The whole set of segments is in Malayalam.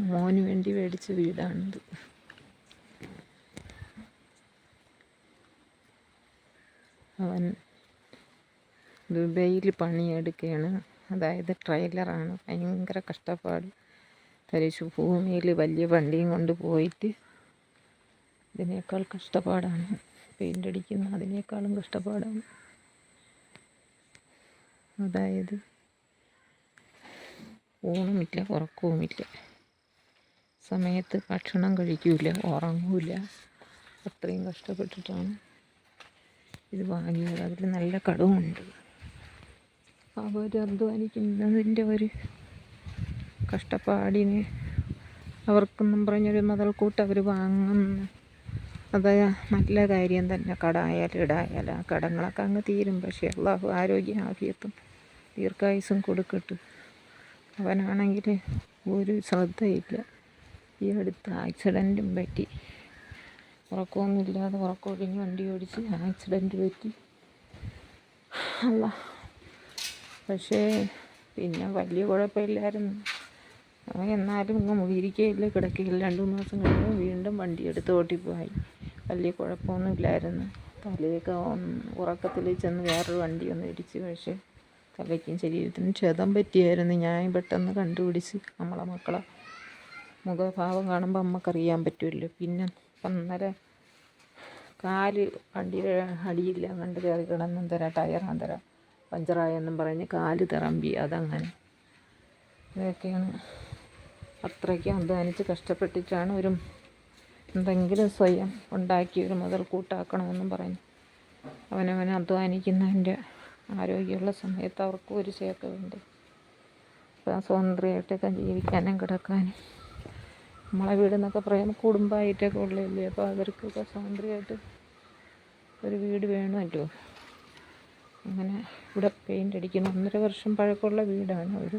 മോന് വേണ്ടി മേടിച്ച വീടാണിത്. അവൻ ദുബൈയിൽ പണിയെടുക്കുകയാണ്. അതായത് ട്രെയിലറാണ്. ഭയങ്കര കഷ്ടപ്പാട്. തരിശു ഭൂമിയിൽ വലിയ വണ്ടിയും കൊണ്ട് പോയിട്ട് ഇതിനേക്കാൾ കഷ്ടപ്പാടാണ്. പെയിന്റ് അടിക്കുന്ന അതിനേക്കാളും കഷ്ടപ്പാടാണ്. അതായത് ഊണുമില്ല ഉറക്കവുമില്ല. സമയത്ത് ഭക്ഷണം കഴിക്കൂല ഉറങ്ങൂല. അത്രയും കഷ്ടപ്പെട്ടിട്ടാണ് ഇത് വാങ്ങിയത്. അതിൽ നല്ല കടവുമുണ്ട് അവർ അധ്വാനിക്കുന്നതിന്റെ ഒരു കഷ്ടപ്പാടിന് അവർക്കെന്നും പറഞ്ഞൊരു മുതൽക്കൂട്ട് അവർ വാങ്ങുന്ന അത് നല്ല കാര്യം തന്നെ. കടായാലും ഇടായാലും ആ കടങ്ങളൊക്കെ അങ്ങ് തീരും. പക്ഷേ അള്ളാഹു ആരോഗ്യ ആഫിയത്തും ദീർഘായുസും കൊടുക്കട്ടെ അവനാണെങ്കിൽ ഒരു ശ്രദ്ധയില്ല. ഈ അടുത്ത് ആക്സിഡന്റും പറ്റി. ഉറക്കമൊന്നുമില്ലാതെ ഉറക്കമൊഴിഞ്ഞ് വണ്ടി ഓടിച്ച് ആക്സിഡന്റ് പറ്റി. അല്ല പക്ഷേ പിന്നെ വലിയ കുഴപ്പമില്ലായിരുന്നു. എന്നാലും ഇങ്ങ് മുഴുകിയിരിക്കുകയില്ല കിടക്കുകയില്ല രണ്ട് മൂന്ന് ദിവസം കഴിയുമ്പോൾ വീണ്ടും വണ്ടി എടുത്ത് ഓട്ടിപ്പോയി. വലിയ കുഴപ്പമൊന്നുമില്ലായിരുന്നു. തലയൊക്കെ ഉറക്കത്തിൽ ചെന്ന് വേറൊരു വണ്ടി ഒന്ന് ഇടിച്ച് പക്ഷേ തലയ്ക്കും ശരീരത്തിനും ക്ഷതം പറ്റിയായിരുന്നു. ഞാൻ പെട്ടെന്ന് കണ്ടുപിടിച്ച് നമ്മളെ മക്കളെ മുഖഭാവം കാണുമ്പോൾ അമ്മക്കറിയാൻ പറ്റുമല്ലോ. പിന്നെ അന്നേരം കാൽ വണ്ടിയുടെ അടിയില്ല കണ്ട് കയറി കിടന്നും തരാം ടയറാൻ തരാം പഞ്ചറായെന്നും പറഞ്ഞ് കാൽ തിറമ്പി അതങ്ങനെ. ഇതൊക്കെയാണ്. അത്രയ്ക്ക് അധ്വാനിച്ച് കഷ്ടപ്പെട്ടിട്ടാണ് ഒരു എന്തെങ്കിലും സ്വയം ഉണ്ടാക്കി ഒരു മുതൽ കൂട്ടാക്കണമെന്നും പറഞ്ഞു അവനവനെ അധ്വാനിക്കുന്നതിന്റെ ആരോഗ്യമുള്ള സമയത്ത് അവർക്കും ഒരു ചേക്കമുണ്ട് ഇപ്പം സ്വതന്ത്രമായിട്ടൊക്കെ ജീവിക്കാനും കിടക്കാനും. നമ്മളെ വീടെന്നൊക്കെ പറയുമ്പോൾ കുടുംബമായിട്ടൊക്കെ ഉള്ളതല്ലേ അപ്പോൾ അവർക്കൊക്കെ സ്വാതന്ത്ര്യമായിട്ട് ഒരു വീട് വേണമല്ലോ. അങ്ങനെ ഇവിടെ പെയിന്റ് അടിക്കുന്ന. ഒന്നര വർഷം പഴക്കമുള്ള വീടാണ് അവർ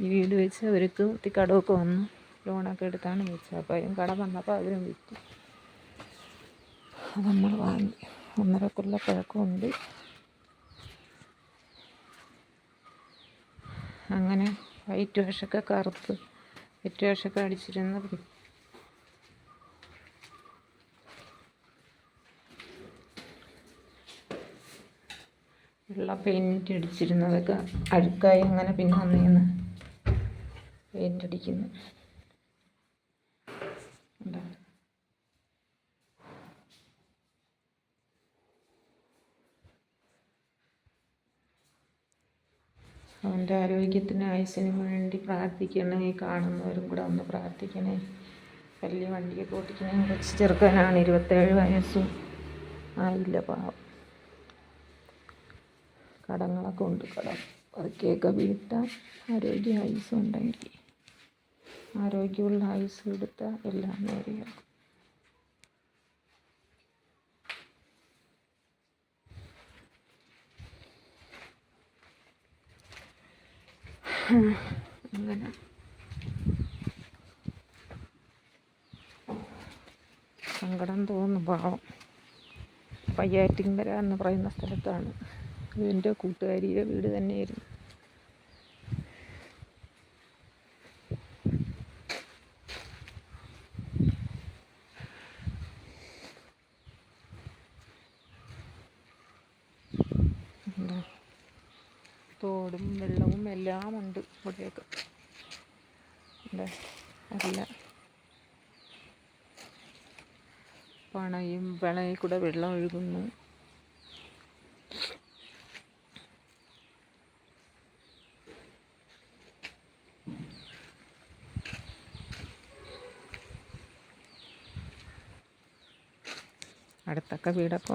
ഈ വീട് വെച്ച് അവർക്ക് കടമൊക്കെ വന്നു ലോണൊക്കെ എടുത്താണ് വെച്ചത്. അപ്പോൾ അതിന് കട വന്നപ്പോൾ അവരും വിറ്റു. അത് നമ്മൾ വാങ്ങി. ഒന്നര കൊല്ല പഴക്കമുണ്ട്. അങ്ങനെ വൈറ്റ് വാഷൊക്കെ കറുത്ത് വൈറ്റ് വർഷമൊക്കെ അടിച്ചിരുന്ന വെള്ള പെയിന്റ് അടിച്ചിരുന്നതൊക്കെ അഴുക്കായി അങ്ങനെ പിന്നെ അന്നേന്ന് പെയിന്റ് അടിക്കുന്നു. അവന്റെ ആരോഗ്യത്തിന് ആയുസ്സിന് വേണ്ടി പ്രാർത്ഥിക്കണേ കാണുന്നവരും കൂടെ ഒന്ന് പ്രാർത്ഥിക്കണേ. വലിയ വണ്ടിയൊക്കെ ഓടിക്കണേ. കുറച്ച് ചെറുക്കാനാണ് ഇരുപത്തേഴ് വയസ്സും ആയില്ല പാവം. കടങ്ങളൊക്കെ ഉണ്ട് കടം. പതുക്കെയൊക്കെ വീട്ടാൻ ആരോഗ്യ ആയുസ് ഉണ്ടെങ്കിൽ ആരോഗ്യമുള്ള ആയുസ് എടുത്താൽ എല്ലാം നേരെയാകും അങ്ങനെ സങ്കടം തോന്നുന്നു പാവം. പയ്യാറ്റിങ്കര എന്ന് പറയുന്ന സ്ഥലത്താണ്. എന്റെ കൂട്ടുകാരിയുടെ വീട് തന്നെയായിരുന്നു. തോടും വെള്ളവും എല്ലാം ഉണ്ട് ഇവിടെയൊക്കെ അല്ല പണയും പണയിൽ കൂടെ വെള്ളം ഒഴുകുന്നു. അടുത്തൊക്കെ വീടൊക്കെ